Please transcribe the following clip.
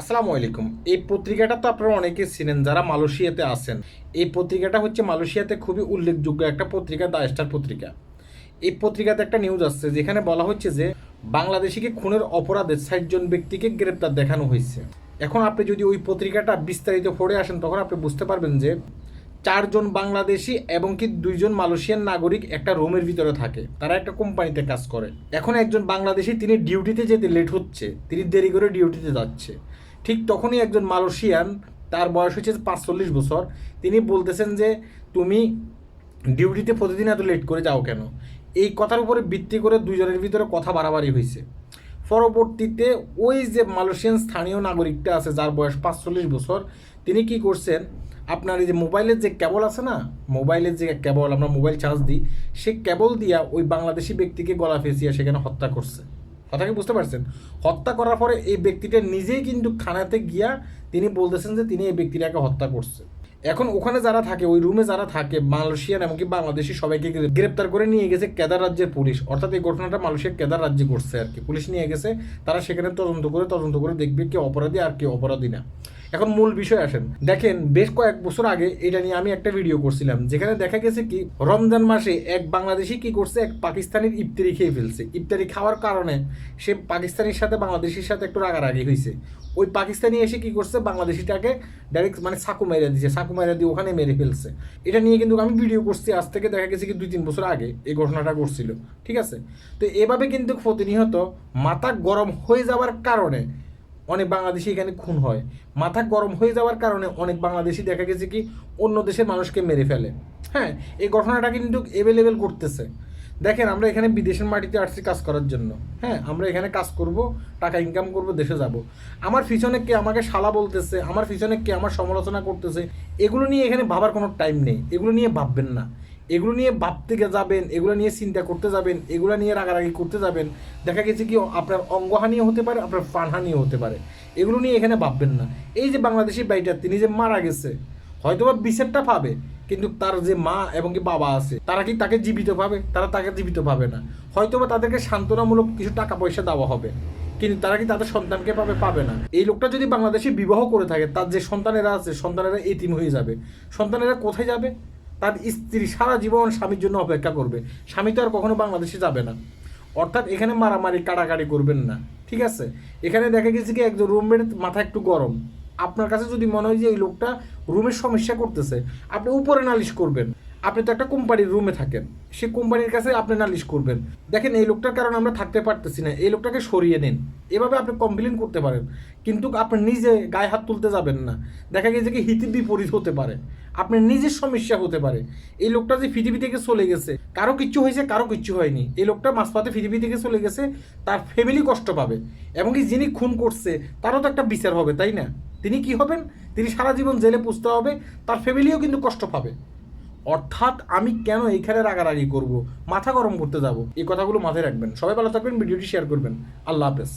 আসসালামু আলাইকুম। এই পত্রিকাটা তো আপনারা অনেকে চিনেন, যারা মালয়েশিয়াতে আছেন। এই পত্রিকাটা হচ্ছে মালয়েশিয়াতে খুবই উল্লেখযোগ্য একটা পত্রিকা, দ্য স্টার পত্রিকা। এই পত্রিকাতে একটা নিউজ আসছে, যেখানে বলা হচ্ছে যে, বাংলাদেশিকে খুনের অপরাধে ষাটজন ব্যক্তিকে গ্রেপ্তার দেখানো হয়েছে। এখন আপনি যদি ওই পত্রিকাটা বিস্তারিত পড়ে আসেন, তখন আপনি বুঝতে পারবেন যে, চারজন বাংলাদেশি এবং কি দুইজন মালয়েশিয়ান নাগরিক একটা রুমের ভিতরে থাকে। তারা একটা কোম্পানিতে কাজ করে। এখন একজন বাংলাদেশি, তিনি ডিউটিতে যেতে লেট হচ্ছে। তিনি দেরি করে ডিউটিতে যাচ্ছে। ঠিক তখনই একজন মালয়েশিয়ান, তার বয়স হচ্ছে পাঁচচল্লিশ বছর, তিনি বলতেছেন যে, তুমি ডিউটিতে প্রতিদিন এত লেট করে যাও কেন? এই কথার উপরে ভিত্তি করে দুজনের ভিতরে কথা বাড়াবাড়ি হয়েছে। পরবর্তীতে ওই যে মালয়েশিয়ান স্থানীয় নাগরিকটা আছে, যার বয়স পাঁচচল্লিশ বছর, তিনি কি করছেন, আপনার এই যে মোবাইলের যে কেবল আছে না, মোবাইলের যে কেবল, আমরা মোবাইল চার্জ দিই, সে কেবল দিয়া ওই বাংলাদেশি ব্যক্তিকে গলা ফেঁচিয়ে সেখানে হত্যা করছে। কথা কি বুঝতে পারছেন? হত্যা করার পরে এই ব্যক্তিটা নিজেই কিন্তু থানাতে গিয়া তিনি বলতেছেন যে তিনি এই ব্যক্তিটাকে হত্যা করছে। এখন ওখানে যারা থাকে, ওই রুমে যারা থাকে, মালয়েশিয়ান এমনকি বাংলাদেশি সবাইকে গ্রেপ্তার করে নিয়ে গেছে কেদার রাজ্যের পুলিশ। অর্থাৎ এই ঘটনাটা মালয়েশিয়ার কেদার রাজ্যে করছে আর কি। পুলিশ নিয়ে গেছে, তারা সেখানে তদন্ত করে তদন্ত করে দেখবে কে অপরাধী আর কে অপরাধী না। এখন মূল বিষয় আসেন। দেখেন, বেশ কয়েক বছর আগে এটা নিয়ে আমি একটা ভিডিও করছিলাম, যেখানে দেখা গেছে কি, রমজান মাসে এক বাংলাদেশি কি করছে, এক পাকিস্তানির ইফতারি খেয়ে ফেলছে। ইফতারি খাওয়ার কারণে সে পাকিস্তানির সাথে বাংলাদেশির সাথে একটু রাগারাগি হয়েছে ওই পাকিস্তানি এসে কি করছে, বাংলাদেশিটাকে ডাইরেক্ট মানে সাকু মেরে দিয়েছে সাকু মেরে দিয়ে ওখানে মেরে ফেলছে। এটা নিয়ে কিন্তু আমি ভিডিও করছি, আজ থেকে দেখা গেছে কি দুই তিন বছর আগে এই ঘটনাটা করছিল ঠিক আছে? তো এভাবে কিন্তু প্রতিনিয়ত মাথা গরম হয়ে যাওয়ার কারণে অনেক বাংলাদেশি এখানে খুন হয়। মাথা গরম হয়ে যাওয়ার কারণে অনেক বাংলাদেশি দেখা গেছে কি, অন্য দেশের মানুষকে মেরে ফেলে। হ্যাঁ এই ঘটনাটা কিন্তু এভেলেবেল করতেছে। দেখেন, আমরা এখানে বিদেশের মাটিতে আসছি কাজ করার জন্য। হ্যাঁ আমরা এখানে কাজ করব, টাকা ইনকাম করব, দেশে যাব। আমার পিছনে কে আমাকে শালা বলতেছে, আমার পিছনে কে আমার সমালোচনা করতেছে, এগুলো নিয়ে এখানে ভাবার কোনো টাইম নেই। এগুলো নিয়ে ভাববেন না। এগুলো নিয়ে ভাবতে যাবেন, এগুলো নিয়ে চিন্তা করতে যাবেন, এগুলো নিয়ে রাগারাগি করতে যাবেন, দেখা গেছে কি আপনার অঙ্গহানিও হতে পারে, আপনার প্রাণহানিও হতে পারে। এগুলো নিয়ে এখানে ভাববেন না। এই যে বাংলাদেশি বাইটা তিনি যে মারা গেছে, হয়তোবা বিচারটা পাবে কিন্তু তার যে মা এবং কি বাবা আছে, তারা কি তাকে জীবিত পাবে তারা তাকে জীবিত পাবে না। হয়তোবা তাদেরকে সান্ত্বনামূলক কিছু টাকা পয়সা দেওয়া হবে, কিন্তু তারা কি তাদের সন্তানকে পাবে পাবে না। এই লোকটা যদি বাংলাদেশে বিবাহ করে থাকে, তার যে সন্তানেরা আছে, সন্তানেরা এতিম হয়ে যাবে। সন্তানেরা কোথায় যাবে? তার স্ত্রী সারা জীবন স্বামীর জন্য অপেক্ষা করবে। স্বামী তো আর কখনো বাংলাদেশে যাবে না। অর্থাৎ এখানে মারামারি কাটাকাটি করবেন না। ঠিক আছে? এখানে দেখা গেছে কি, একজন রুমমেট মাথা একটু গরম। আপনার কাছে যদি মনে হয় যে এই লোকটা রুমের সমস্যা করতেছে, আপনি উপরে নালিশ করবেন। আপনি তো একটা কোম্পানির রুমে থাকেন। সে কোম্পানির কাছে আপনি নালিশ করবেন। দেখেন, এই লোকটার কারণে আমরা থাকতে পারতেছি না। এই লোকটাকে সরিয়ে নিন। এভাবে আপনি কমপ্লেন করতে পারেন। কিন্তু আপনি নিজে গায়ে হাত তুলতে যাবেন না। দেখা গেছে কি, হিতে বিপরীত হতে পারে। আপনার নিজের সমস্যা হতে পারে। এই লোকটা যে পৃথিবী থেকে চলে গেছে, কারও কিচ্ছু হয়েছে, কারও কিচ্ছু হয়নি। এই লোকটা মাঝপথে পৃথিবী থেকে চলে গেছে, তার ফ্যামিলি কষ্ট পাবে। এবং কি, যিনি খুন করছে, তারও তো একটা বিচার হবে, তাই না? তিনি কি হবেন? তিনি সারা জীবন জেলে পুষতে হবে, তার ফ্যামিলিও কিন্তু কষ্ট পাবে। অর্থাৎ আমি কেন এইখানে রাগারাগি করব? মাথা গরম করতে যাব। এই কথাগুলো মাথায় রাখবেন। সবাই ভালো থাকবেন, ভিডিওটি শেয়ার করবেন। আল্লাহ হাফেজ।